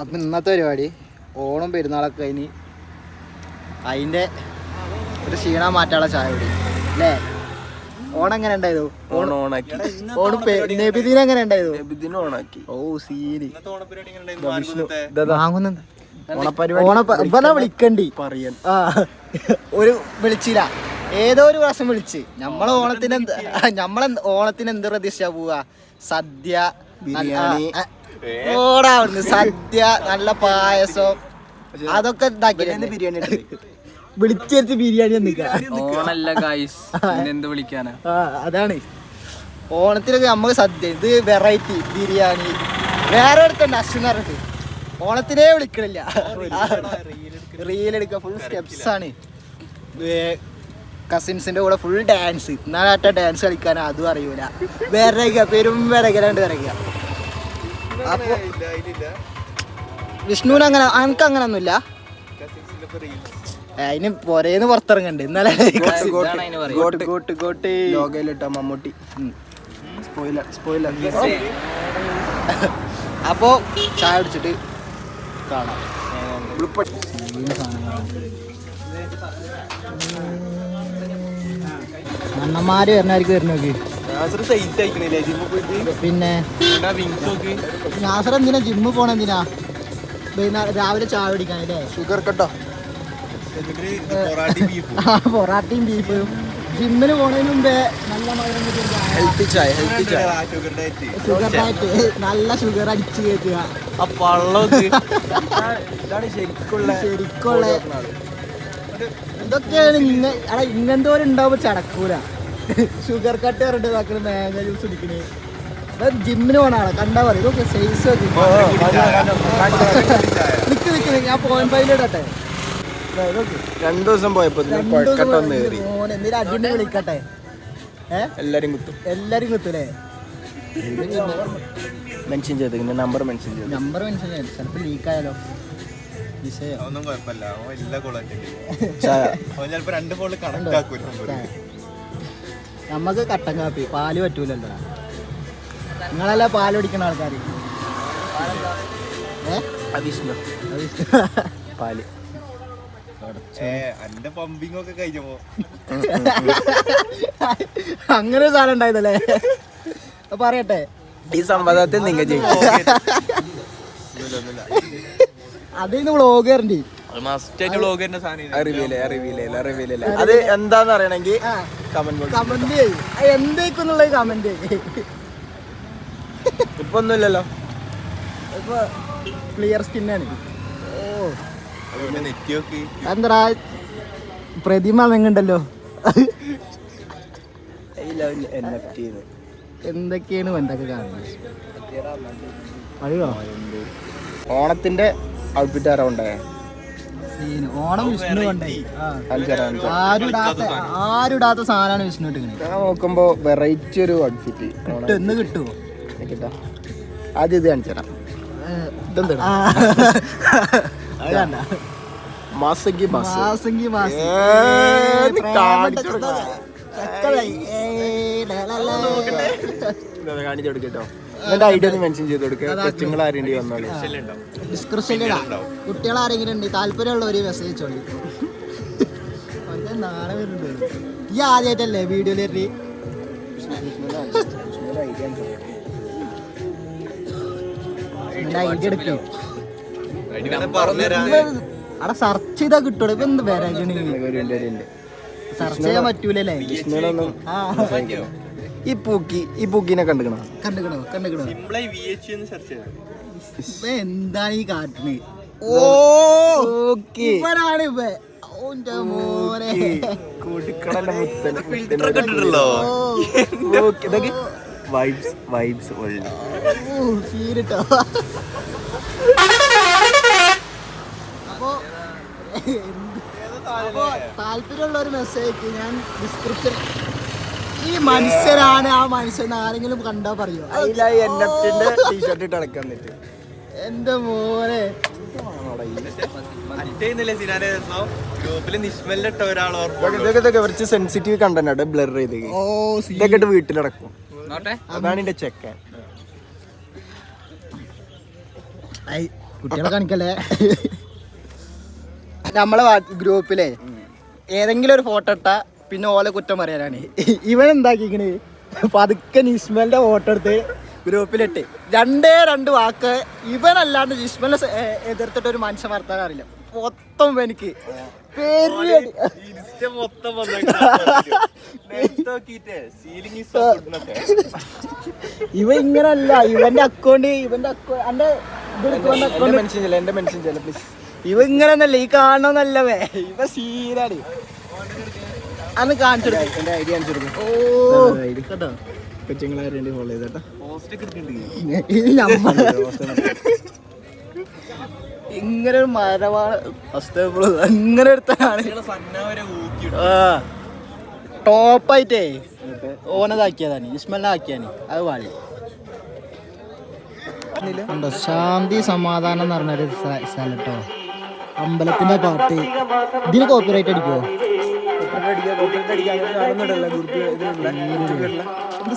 അപ്പം ഇന്നത്തെ പരിപാടി ഓണം പെരുന്നാളൊക്കെ കഴിഞ്ഞ് അതിന്റെ ഒരു ക്ഷീണം മാറ്റാനുള്ള ചായ കുടി. അല്ലേ? ഓണം എങ്ങനെ ഉണ്ടായിരുന്നു ഓണം ഓണാക്കി. ഓണം നബിദിനം എങ്ങനെ ഉണ്ടായിരുന്നു നബിദിനം ഓണാക്കി. ഓ സീരി. വാങ്ങുന്നുണ്ട്. ഓണപ്പരിപാടി വിളിക്കണ്ടി. പറയാൻ. ആ ഒരു വിളിച്ചില്ല. ഏതോ ഒരു പ്രാവശ്യം വിളിച്ച്. നമ്മളെ ഓണത്തിന് എന്ത് നമ്മളെ ഓണത്തിന് എന്ത് പ്രതീക്ഷ പോവാ സദ്യ ബിരിയാണി. ഓടാ അവിടുന്ന് സദ്യ നല്ല പായസം. അതൊക്കെ ബിരിയാണി വിളിച്ചെടുത്ത് ബിരിയാണി ഓണല്ല ഗായ്സ് എന്ത് വിളിക്കാനാ? ആ അതാണ്. ഓണത്തിനൊക്കെ നമുക്ക് സദ്യ ഇത് വെറൈറ്റി ബിരിയാണി. വേറെ അടുത്തുണ്ട് അശ്വനറുണ്ട് ഓണത്തിനേ വിളിക്കണില്ല. റീൽ എടുക്കുക ഫുൾ സ്റ്റെപ്സ് ആണ്. കസിൻസിന്റെ കൂടെ ഫുൾ ഡാൻസ് ഇന്നാലാട്ട ഡാൻസ് കളിക്കാൻ അതും അറിയൂല. വിറക പെരും വിറകലാണ്ട് വിറക. അപ്പൊ വിഷ്ണുവിന് അങ്ങനെ അനക്ക് അങ്ങനെ ഒന്നുമില്ല അതിന് പൊരേന്ന് പുറത്തിറങ്ങണ്ട്. ഇന്നലെ ലോകയിലിട്ട മമ്മൂട്ടി. Spoiler spoiler. അപ്പോ ചായ അടിച്ചിട്ട് കാണാം. അണ്ണന്മാര് വരണായിരിക്കും വരുന്ന പിന്നെ നാസർ എന്തിനാ ജിമ്മ് പോണ എന്തിനാ? വൈകുന്നേരം രാവിലെ ചായ കുടിക്കാനല്ലേ ഷുഗർ കട്ടോ പൊറാട്ടയും ബീഫും ജിമ്മിന് പോണതിന് മുമ്പേ നല്ല മധുരം കിട്ടിയ ഹെൽത്തി ചായ ഹെൽത്തി ചായ. ഷുഗർ ഡയറ്റ് നല്ല ഷുഗർ അടിച്ചു കയറ്റുക ശരിക്കുള്ള ശരിക്കുള്ള ഇതൊക്കെയാണ് ഇങ്ങനെ ഇങ്ങനത്തെ ഉണ്ടാവുമ്പോ ചടക്കൂല. ഷുഗർ കട്ട് പറഞ്ഞിട്ട് ഇതാക്കണ മാങ്ങ ജ്യൂസ് കുടിക്കണേ. ജിമ്മിന് പോണ ആളാ കണ്ടാ പറയും ഇതൊക്കെ സൈസ് നിക്ക് നിക്ക് ഞാൻ പോയിന്റ് ഫൈവ് ഇടട്ടെ. ദാ ഇതൊക്കെ. രണ്ടു ദിവസം പോയപ്പോ എന്തെങ്കിലും അടിനെ വിളിക്കട്ടെ? എല്ലാരും കുത്തും. എല്ലാരും കുത്തൂലേ? മെൻഷൻ ചെയ്ത് നമ്പർ മെൻഷൻ ചെയ്ത്? നമ്പർ മനസ്സിലായി ചിലപ്പോ ലീക്ക് ആയാലോ. വിഷയം ഒന്നും കുഴപ്പമില്ല എല്ലാ അവൻ ചിലപ്പോ രണ്ട് കോൾ കണക്ട് നമുക്ക് കട്ടൻ കാപ്പി പാൽ പറ്റൂലല്ലോ. നിങ്ങളല്ല പാൽ പിടിക്കണ ആൾക്കാർ അത് പാൽ. അങ്ങനെ ഒരു സാധനം ഉണ്ടായതല്ലേ? പറയട്ടെ. ഈ സംവാദത്തിൽ നിങ്ങൾ ജയിക്കും. അതിന്ന് അത് എന്താന്ന് അറിയണമെങ്കിൽ കമന്റ് ബോക്സ് കമന്റ് എന്തേക്കുന്നുള്ള കമന്റ് ഇപ്പൊ ഒന്നുമില്ലല്ലോ ഇപ്പൊ ക്ലിയർ സ്കിന്നാണ് എന്താ പ്രതിമ ടി എന്തൊക്കെയാണ് എന്തൊക്കെ കാണുന്നത്? ഓണത്തിന്റെ ഔട്ട്ഫിറ്റ് ആരാ ഓണം വിഷ്ണു കൊണ്ടേ. ആരുടാത്ത സാധനമാണ് വിഷ്ണു ഇട്ടിങ്ങനെ ഞാൻ നോക്കുമ്പോ വെറൈറ്റി ഒരു ഔട്ട്ഫിറ്റ് കിട്ടും എന്ന് കിട്ടുമോ കിട്ടാ ആദ്യം ഇത് കാണിച്ചു തരാം മാസങ്കി മാസ്. മാസങ്കി മാസം. ഏ, ഇത് കാണിച്ചു കാണിച്ചു കൊടുക്കട്ടോ എന്റെ ഐഡിയ ഒന്ന് മെൻഷൻ ചെയ്ത് കൊടുക്കുക കൊച്ചുങ്ങൾ ആരെണ്ടി വന്നോളൂ ഡിസ്ക്രിപ്ഷനിൽ കുട്ടികൾ ആരെങ്കിലും ഉണ്ട് താല്പര്യമുള്ള ഒരു മെസ്സേജ് ചോളി അവർക്ക് നാളെ വരുന്നുണ്ട്. ഈ ആദ്യമായിട്ടല്ലേ വീഡിയോയിൽ ഐഡിയ എടുക്കും. അവിടെ സെർച്ച് ചെയ്താ കിട്ടുള്ളൂ. ഇപ്പൊ എന്ത് വരകണി സെർച്ച് ചെയ്യാൻ പറ്റൂലല്ലേ? ഈ പൂക്കി ഈ പൂക്കിനെ കണ്ടുക്കണോ? കണ്ടുക്കണോ? കണ്ടുക്കണോ? സിംപ്ലായി എന്ന് സെർച്ച് ചെയ്താൽ ഇപ്പൊ എന്താണ് ഈ കാട്ടിന് ഓക്കെ. ഇവനാണ് ഇവ ഓന്റെ മോനെ. കുടിക്കടല മുത്തൻ ഓക്കെ ഇതൊക്കെ വൈബ്സ് വൈബ്സ് ഉള്ളു ഓ, സീരിട്ടോ അപ്പോ അപ്പോ താല്പര്യമുള്ള ഒരു മെസ്സേജ് ഞാൻ ഡിസ്ക്രിപ്ഷൻ ഈ മനുഷ്യനാണ് ആ മനുഷ്യൻ ആരെങ്കിലും കണ്ടാ പറയോ? ടീഷർട്ട് ഇട്ട് അടക്കാൻ പറ്റും. എന്റെ മോനെ. കുറച്ച് സെൻസിറ്റീവ് കണ്ടന്റ് ബ്ലർ ചെയ്ത് ഇതൊക്കെ വീട്ടിലടക്കും അതാണ് എന്റെ ചെക്കൻ ഐ കുട്ടികളെ കാണിക്കല്ലേ? നമ്മളെ ഗ്രൂപ്പിലെ ഏതെങ്കിലും ഒരു ഫോട്ടോ ഇട്ടാ പിന്നെ ഓലെ കുറ്റം പറയാനാണ്. ഇവൻ എന്താക്കിക്കണ്? പതുക്കെ നിസ്മലിന്റെ ഫോട്ടോ എടുത്ത് ഗ്രൂപ്പിലിട്ട് രണ്ടേ രണ്ട് വാക്ക് ഇവനല്ലാണ്ട് ഇസ്മലിനെ എതിർത്തിട്ട് ഒരു മനുഷ്യൻ വർത്താൻ അറിയില്ല. മൊത്തം എനിക്ക് ഇവ ഇങ്ങനല്ല. ഇവന്റെ അക്കൗണ്ട് ഇവന്റെ അക്കൗണ്ട് എന്റെ മെൻഷൻ ചെയ്യല പ്ലീസ് ഇവ ഇങ്ങനെ ഈ കാണണമെന്നല്ലവേ ഇവ സീനാണ്. അന്ന് കാണിച്ചു എന്റെ ഐഡിയ കാണിച്ചു കൊടുക്കും. ഓ. കേട്ടോ. കൊച്ചുങ്ങളെ വേണ്ടി ഫോളോ ചെയ്തേട്ടാ ഇങ്ങനെ ഒരു മരമാണ് ഫസ്റ്റ് ഇങ്ങനെ എടുത്താണ് ടോപ്പായിട്ടേ ഓനതാക്കിയതാണ്. ഇസ്മലാക്കിയാണ് അത് വാളി. ശാന്തി സമാധാനം എന്ന് പറഞ്ഞൊരു സ്ഥലം കേട്ടോ. അമ്പലത്തിന്റെ പാട്ട് ഇതിന് കോപ്പിറൈറ്റ് അടിക്കുമോ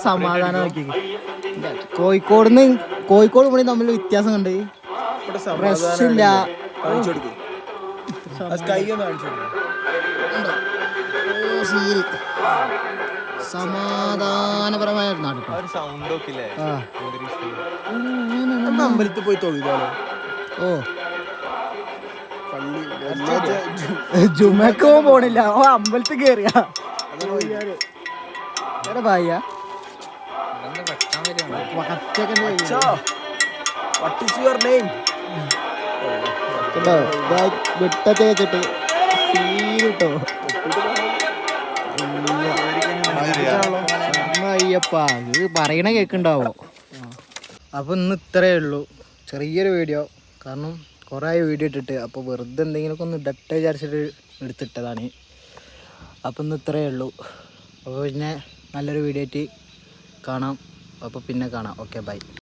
സമാധാനം നോക്കി കോഴിക്കോട് നിന്ന് കോഴിക്കോട് പണി തമ്മിൽ വ്യത്യാസം കണ്ട് പ്രശ്നമില്ല കാണിച്ചു കൊടുക്കും. സ്കൈ ഒന്ന് കാണിച്ചു കൊടുക്കും. ഉണ്ടോ? ഓ, സീരി. സമാധാനപരമായ നാട്ടിൽ അമ്പലത്തിൽ പോയി തൊഴുതാലോ? ഓ. ജുമക്കോ പോണില്ല. ഓ അമ്പലത്തിൽ കേറിയ. ഭായ്യ വാട്ട് സീരിട്ടോ അയ്യപ്പ ഇത് പറയണ കേക്കുണ്ടാവോ? അപ്പോൾ ഇന്ന് ഇത്രയേ ഉള്ളൂ. ചെറിയൊരു വീഡിയോ. കാരണം കുറേ വീഡിയോ ഇട്ടിട്ട് അപ്പോൾ വെറുതെ എന്തെങ്കിലുമൊക്കെ ഒന്ന് ഇടട്ടെ വിചാരിച്ചിട്ട് എടുത്തിട്ടതാണ്. അപ്പം ഇന്ന് ഇത്രയേ ഉള്ളൂ. അപ്പോൾ പിന്നെ നല്ലൊരു വീഡിയോ ആയിട്ട് കാണാം. അപ്പോൾ പിന്നെ കാണാം. Okay bye